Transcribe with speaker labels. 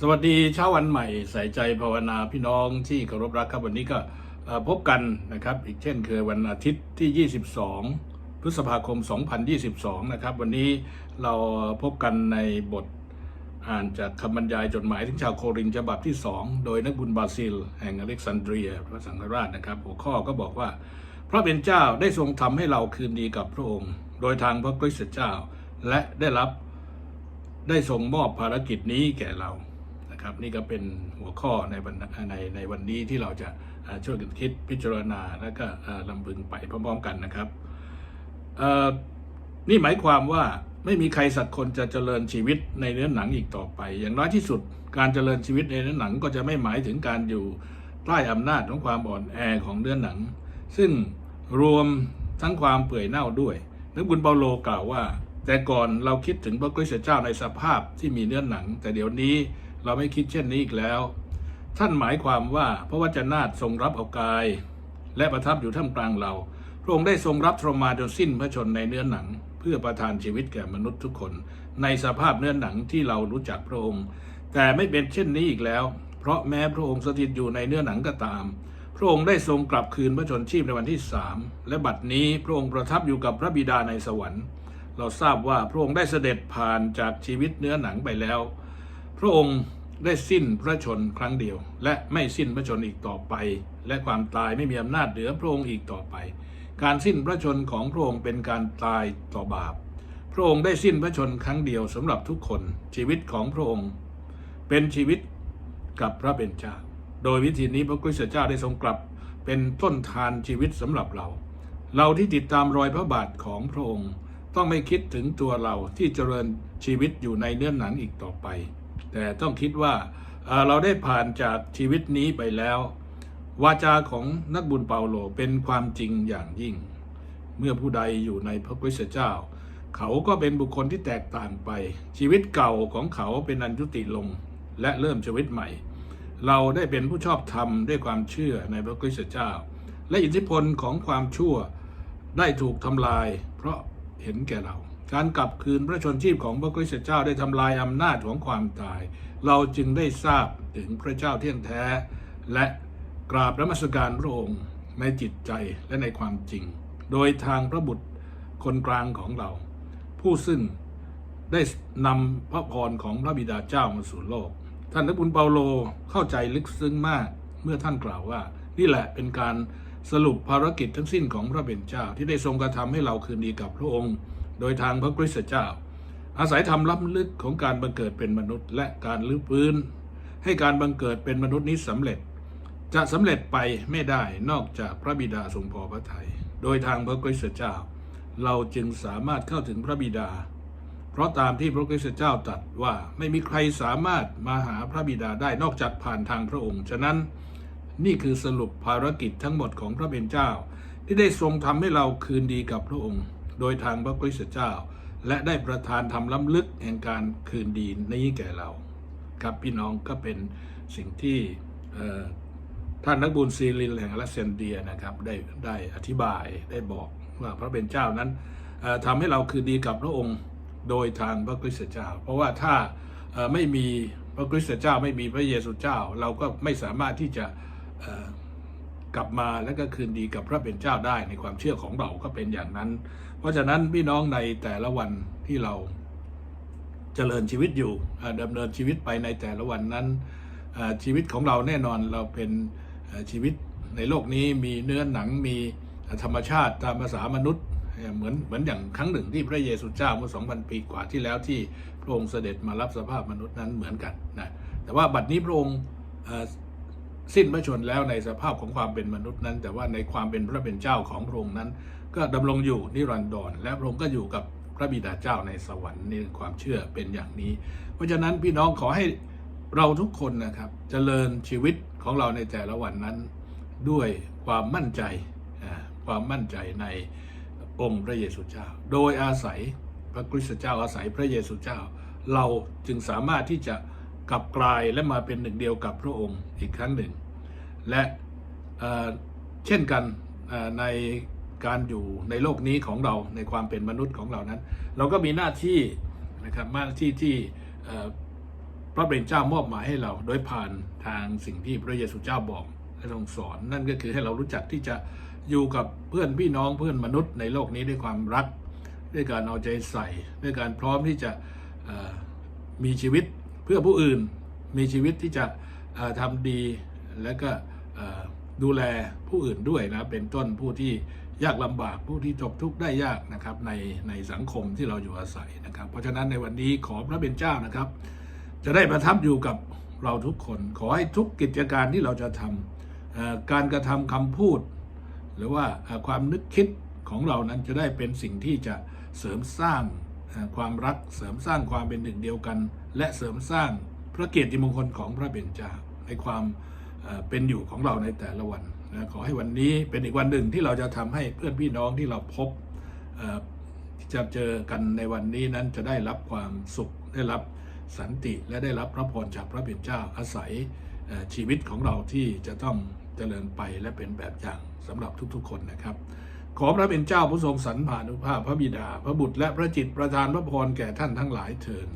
Speaker 1: สวัสดีเช้าวันใหม่ใส่ใจภาวนาพี่น้องที่เคารพรักครับวันนี้ก็พบกันนะครับ อีกเช่นเคยวันอาทิตย์ที่ 22 พฤษภาคม 2022 นะครับ วันนี้เราพบกันในบทอ่านจากคำบรรยายจดหมายถึงชาวโครินธ์ฉบับที่ 2 โดยนักบุญบราซิล แห่งอเล็กซานเดรียพระสังฆราชนะครับ หัวข้อก็บอกว่า พระเป็นเจ้าได้ทรงทำให้เราคืนดีกับพระองค์ โดยทางพระคริสต์เจ้า และได้รับได้ทรงมอบภารกิจนี้แก่เรา นะครับนี่ก็เป็นหัวข้อในวันในในวันนี้ที่เราจะช่วยกันคิดพิจารณาและก็ลำบึงไปพร้อมๆกันนะครับนี่หมายความว่าไม่มีใครสักคนจะเจริญชีวิตในเนื้อหนังอีกต่อไป อย่างน้อยที่สุดการเจริญชีวิตในเนื้อหนังก็จะไม่หมายถึงการอยู่ใต้อำนาจของความอ่อนแอของเนื้อหนัง ซึ่งรวมทั้งความเปื่อยเน่าด้วยนักบุญเปาโลกล่าวว่า แต่ก่อนเราคิดถึงพระคริสต์เจ้าในสภาพที่มีเนื้อหนัง แต่เดี๋ยวนี้ เราไม่คิดเช่นนี้อีกแล้ว ท่านหมายความว่าพระวจนะทรงรับเอากาย และประทับอยู่ท่ามกลางเราพระองค์ได้ทรงรับทรมานจนสิ้นพระชนในเนื้อหนัง เพื่อประทานชีวิตแก่มนุษย์ทุกคน ในสภาพเนื้อหนังที่เรารู้จักพระองค์ แต่ไม่เป็นเช่นนี้อีกแล้ว เพราะแม้พระองค์สถิตอยู่ในเนื้อหนังก็ตาม พระองค์ได้ทรงกลับคืนพระชนชีพในวันที่สามและบัดนี้พระองค์ประทับอยู่กับพระบิดาในสวรรค์ เราทราบว่าพระองค์ได้เสด็จผ่านจากชีวิตเนื้อหนังไปแล้ว ระองค์ได้สิ้นพระชนครั้งเดียว และไม่สิ้นพระชนอีกต่อไป และความตายไม่มีอำนาจเหนือพระองค์อีกต่อไป การสิ้นพระชนของพระองค์เป็นการตายต่อบาป พระองค์ได้สิ้นพระชนครั้งเดียวสำหรับทุกคน ชีวิตของพระองค์ เป็นชีวิตกับพระเป็นเจ้าโดยวิธีนี้พระคริสต์เจ้าได้ทรงกลับเป็นต้นทานชีวิตสำหรับเรา เราที่ติดตามรอยพระบาทของพระองค์ ต้องไม่คิดถึงตัวเราที่เจริญชีวิตอยู่ในเนื้อหนังอีกต่อไป แต่ต้องคิดว่าเราได้ผ่านจากชีวิตนี้ไปแล้ว วาจาของนักบุญเปาโลเป็นความจริงอย่างยิ่ง เมื่อผู้ใดอยู่ในพระคริสต์เจ้า เขาก็เป็นบุคคลที่แตกต่างไป ชีวิตเก่าของเขาเป็นอันยุติลงและเริ่มชีวิตใหม่ เราได้เป็นผู้ชอบธรรมด้วยความเชื่อในพระคริสต์เจ้า และอิทธิพลของความชั่วได้ถูกทำลาย เพราะเห็นแก่เรา การกลับคืนพระชนชีพของพระคริสต์เจ้าได้ทำลายอำนาจของความตาย เราจึงได้ทราบถึงพระเจ้าเที่ยงแท้ และกราบนมัสการพระองค์ในจิตใจและในความจริง โดยทางพระบุตรคนกลางของเรา ผู้ซึ่งได้นำพระพรของพระบิดาเจ้ามาสู่โลก ท่านนักบุญเปาโลเข้าใจลึกซึ้งมากเมื่อท่านกล่าวว่า นี่แหละเป็นการสรุปภารกิจทั้งสิ้นของพระเป็นเจ้าที่ได้ทรงกระทำให้เราคืนดีกับพระองค์ โดยทางพระคริสต์เจ้า อาศัยธรรมล้ำลึกของการบังเกิดเป็นมนุษย์ และการลื้อฟื้น ให้การบังเกิดเป็นมนุษย์นี้สำเร็จ จะสำเร็จไปไม่ได้นอกจากพระบิดาทรงพอพระทยัยโดยทางพระคริสต์เจ้า เราจึงสามารถเข้าถึงพระบิดา เพราะตามที่พระคริสต์เจ้าตรัสว่าไม่มีใครสามารถมาหาพระบิดาได้นอกจากผ่านทางพระองค์ ฉะนั้น นี่คือสรุปภารกิจทั้งหมดของพระเป็นเจ้า ที่ได้ทรงทำให้เราคืนดีกับพระองค์ โดยทางพระคริสตเจ้า และได้ประทานทำล้ำลึกแห่งการคืนดีนี้แก่เรา ครับพี่น้องก็เป็นสิ่งที่ท่านนักบุญซีรินแห่งอล็กซนเดียนะครับได้ได้อธิบายได้บอกว่าพระเป็นเจ้านั้นเอ่อทำให้เราคืนดีกับพระองค์โดยทางพระคริสตเจ้า เพราะว่าถ้าไม่มีพระคริสตเจ้า ไม่มีพระเยซูเจ้า เราก็ไม่สามารถที่จะกลับมาแล้วก็คืนดีกับพระเป็นเจ้าได้ในความเชื่อของเราก็เป็นอย่างนั้น เพราะฉะนั้นพี่น้องในแต่ละวันที่เราเจริญชีวิตอยู่อ่าดำเนินชีวิตไปในแต่ละวันนั้น ชีวิตของเราแน่นอนเราเป็นชีวิตในโลกนี้มีเนื้อหนังมีธรรมชาติตามภาษามนุษย์เหมือนเหมือนอย่างครั้งหนึ่งที่พระเยซูเจ้าเมื่อ2,000 ปีกว่าที่แล้วที่พระองค์เสด็จมารับสภาพมนุษย์นั้นเหมือนกันนะแต่ว่าบัดนี้พระองค์ สิ้นพระชนแล้วในสภาพของความเป็นมนุษย์นั้น แต่ว่าในความเป็นพระเป็นเจ้าของพระองค์นั้น ก็ดำรงอยู่นิรันดรและพระองค์ก็อยู่กับพระบิดาเจ้าในสวรรค์นี่ความเชื่อเป็นอย่างนี้ เพราะฉะนั้นพี่น้องขอให้เราทุกคนนะครับจเจริญชีวิตของเราในแต่ละวันนั้น ด้วยความมั่นใจความมั่นใจในองค์พระเยซูเจ้า โดยอาศัยพระคริสต์เจ้าอาศัยพระเยซูเจ้า เราจึงสามารถที่จะ กลับกลายและมาเป็นหนึ่งเดียวกับพระองค์อีกครั้งหนึ่ง และเเช่นกันในการอยู่ในโลกนี้ของเราในความเป็นมนุษย์ของเรานั้น เราก็มีหน้าที่นะครับหน้าที่ที่พระเป็นเจ้ามอบหมายให้เรา โดยผ่านทางสิ่งที่พระเยซูเจ้าบอกและทรงสอน นั่นก็คือให้เรารู้จักที่จะอยู่กับเพื่อนพี่น้องเพื่อนมนุษย์ในโลกนี้ด้วยความรัก ด้วยการเอาใจใส่ ด้วยการพร้อมที่จะมีชีวิต เพื่อผู้อื่นมีชีวิตที่จะทำดีและก็ดูแลผู้อื่นด้วยนะเป็นต้นผู้ที่ยากลำบากผู้ที่ตกทุกข์ได้ยากนะครับในในสังคมที่เราอยู่อาศัยนะครับ เพราะฉะนั้นในวันนี้ขอพระเป็นเจ้านะครับ จะได้ประทับอยู่กับเราทุกคน ขอให้ทุกกิจการที่เราจะทำการกระทำคำพูด หรือว่าความนึกคิดของเรานั้นจะได้เป็นสิ่งที่จะเสริมสร้าง ความรักเสริมสร้างความเป็นหนึ่งเดียวกัน และเสริมสร้างพระเกียรติมงคลของพระเบญจาในความเป็นอยู่ของเราในแต่ละวันนะขอให้วันนี้เป็นอีกวันหนึ่งที่เราจะทำให้เพื่อนพี่น้องที่เราพบที่จะเจอกันในวันนี้นั้นจะได้รับความสุขได้รับสันติและได้รับพระพรจากพระเบญเจ้าอาศัยชีวิตของเราที่จะต้องเจริญไปและเป็นแบบอย่างสำหรับทุกๆคนนะครับ ขอพระเป็นเจ้าผู้ทรงสรรผานุภาพพระบิดา พระบุตรและพระจิตประทานพระพรแก่ท่านทั้งหลายเถิด